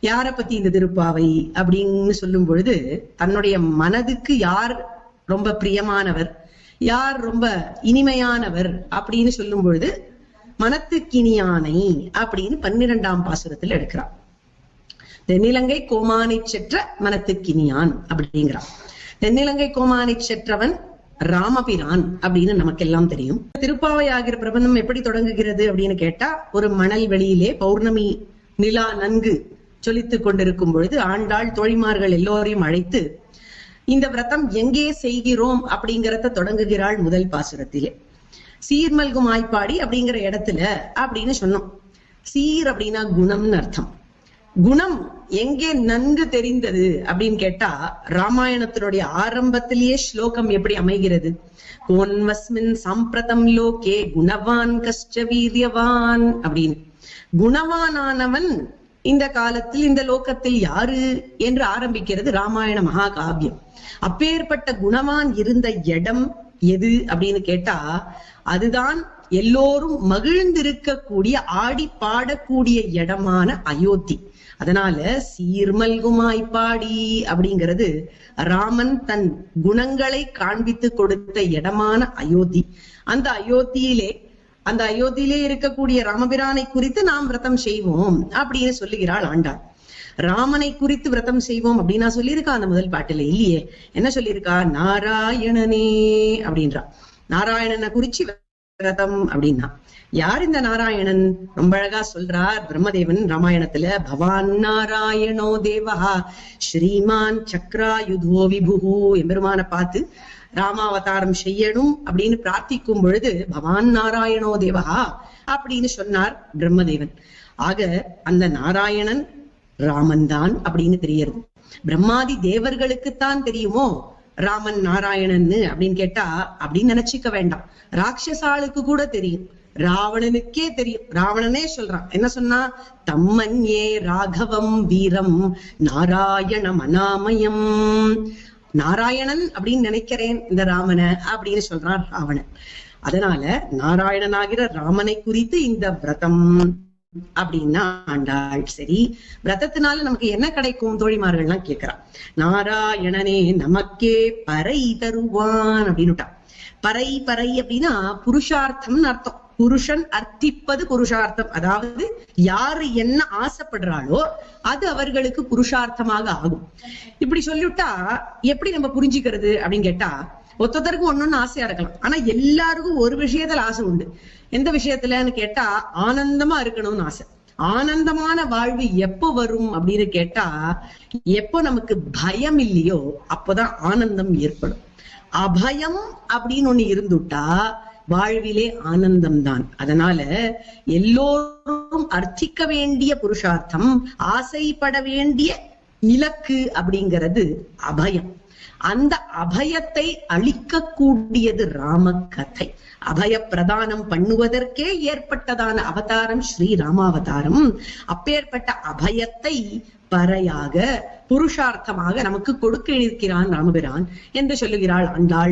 யார பத்தி இந்த திருப்பாவை அப்படின்னு சொல்லும் பொழுது தன்னுடைய மனதுக்கு யார் ரொம்ப பிரியமானவர் யார் ரொம்ப இனிமையானவர் அப்படின்னு சொல்லும் பொழுது மனத்துக்கினியானை அப்படின்னு பன்னிரெண்டாம் பாசுரத்துல எடுக்கிறார் தென்னிலங்கை கோமானை செற்ற மனத்துக்கினியான் அப்படிங்கிறான். தென்னிலங்கை கோமானை செற்றவன் ராமபிரான் அப்படின்னு நமக்கெல்லாம் தெரியும். திருப்பாவை ஆகிற பிரபந்தம் எப்படி தொடங்குகிறது அப்படின்னு கேட்டா ஒரு மணல் வெளியிலே பௌர்ணமி நிலா நன்கு சொலித்துக் கொண்டிருக்கும் பொழுது ஆண்டாள் தோழிமார்கள் எல்லோரையும் அழைத்து இந்த விரதம் எங்கே செய்கிறோம்? அப்படிங்கிறத தொடங்குகிறாள் முதல் பாசுரத்திலே. சீர்மல்கும் ஆய்ப்பாடி அப்படிங்கிற இடத்துல அப்படின்னு சொன்னோம். சீர் அப்படின்னா குணம்னு அர்த்தம். குணம் எங்கே நன்கு தெரிந்தது அப்படின்னு கேட்டா ராமாயணத்தினுடைய ஆரம்பத்திலேயே ஸ்லோகம் எப்படி அமைகிறது? கோன்வஸ்மின் சம்பிரதம் லோகே குணவான் கஷ்ட வீரியவான் அப்படின்னு. குணவானானவன் இந்த காலத்தில் இந்த லோகத்தில் யாரு என்று ஆரம்பிக்கிறது ராமாயண மகாகாவியம். அப்பேற்பட்ட குணவான் இருந்த இடம் எது அப்படின்னு கேட்டா அதுதான் எல்லோரும் மகிழ்ந்திருக்கக்கூடிய ஆடி பாடக்கூடிய இடமான அயோத்தி. அதனால சீர்மல்குமாய் பாடி அப்படிங்கிறது ராமன் தன் குணங்களை காண்பித்து கொடுத்த இடமான அயோத்தி. அந்த அயோத்தியிலே அந்த அயோத்தியிலே இருக்கக்கூடிய ராமபிரானை குறித்து நாம் விரதம் செய்வோம் அப்படின்னு சொல்லுகிறாள் ஆண்டாள். ராமனை குறித்து விரதம் செய்வோம் அப்படின்னா சொல்லியிருக்கா அந்த முதல் பாட்டுல? இல்லையே. என்ன சொல்லியிருக்கா? நாராயணனே அப்படின்றா. நாராயணனை குறிச்சு விரதம் அப்படின்னா. யார் இந்த நாராயணன்? ரொம்ப அழகா சொல்றார் பிரம்மதேவன் ராமாயணத்துல பவான் நாராயணோ தேவஹா ஸ்ரீமான் சக்ராயுதோ விபுகு எம்பெருமான பார்த்து ராமாவதாரம் செய்யணும் அப்படின்னு பிரார்த்திக்கும் பொழுது பவான் நாராயணோ தேவகா அப்படின்னு சொன்னார் பிரம்மதேவன். ஆக அந்த நாராயணன் ராமன் தான் அப்படின்னு தெரியறது பிரம்மாதி தேவர்களுக்குத்தான் தெரியுமோ ராமன் நாராயணன்னு அப்படின்னு கேட்டா அப்படின்னு நினைச்சுக்க வேண்டாம். ராட்சசாளுக்கு கூட தெரியும். ராவணனுக்கே தெரியும். ராவணனே சொல்றான். என்ன சொன்னா? தம்மன்யே ராகவம் வீரம் நாராயண மனாமயம் நாராயணன் அப்படின்னு நினைக்கிறேன் இந்த ராமனை அப்படின்னு சொல்றான் ராவணன். அதனால நாராயணனாகிற ராமனை குறித்து இந்த விரதம் அப்படின்னா ஆண்டாள். சரி விரதத்தினால நமக்கு என்ன கிடைக்கும்? தோழிமார்கள்லாம் கேட்கிறான். நாராயணனே நமக்கே பறை தருவான் அப்படின்னுட்டா பறை பறை அப்படின்னா புருஷார்த்தம்னு அர்த்தம். புருஷன் அர்த்திப்பது புருஷார்த்தம். அதாவது யாரு என்ன ஆசைப்படுறாளோ அது அவர்களுக்கு புருஷார்த்தமாக ஆகும். இப்படி சொல்லிவிட்டா எப்படி நம்ம புரிஞ்சுக்கிறது அப்படின்னு கேட்டா ஒத்தொத்தருக்கும் ஒன்னொன்னு ஆசையா இருக்கலாம். ஆனா எல்லாருக்கும் ஒரு விஷயத்துல ஆசை உண்டு. எந்த விஷயத்துலன்னு கேட்டா ஆனந்தமா இருக்கணும்னு ஆசை. ஆனந்தமான வாழ்வு எப்போ வரும் அப்படின்னு கேட்டா எப்போ நமக்கு பயம் இல்லையோ அப்போதான் ஆனந்தம் ஏற்படும். அபயம் அப்படின்னு ஒண்ணு இருந்துட்டா வாழ்விலே ஆனந்தம்தான். அதனால எல்லோரும் அர்த்திக்க வேண்டிய புருஷார்த்தம் ஆசைப்பட வேண்டிய இலக்கு அப்படிங்கிறது அபயம். அந்த அபயத்தை அளிக்கக்கூடியது ராம கதை அபய பிரதானம் பண்ணுவதற்கே ஏற்பட்டதான அவதாரம் ஸ்ரீ ராமாவதாரம். அப்பேற்பட்ட அபயத்தை பறையாக புருஷார்த்தமாக நமக்கு கொடுக்க இருக்கிறான் ராமபிரான் என்று சொல்லுகிறாள் அந்தாள்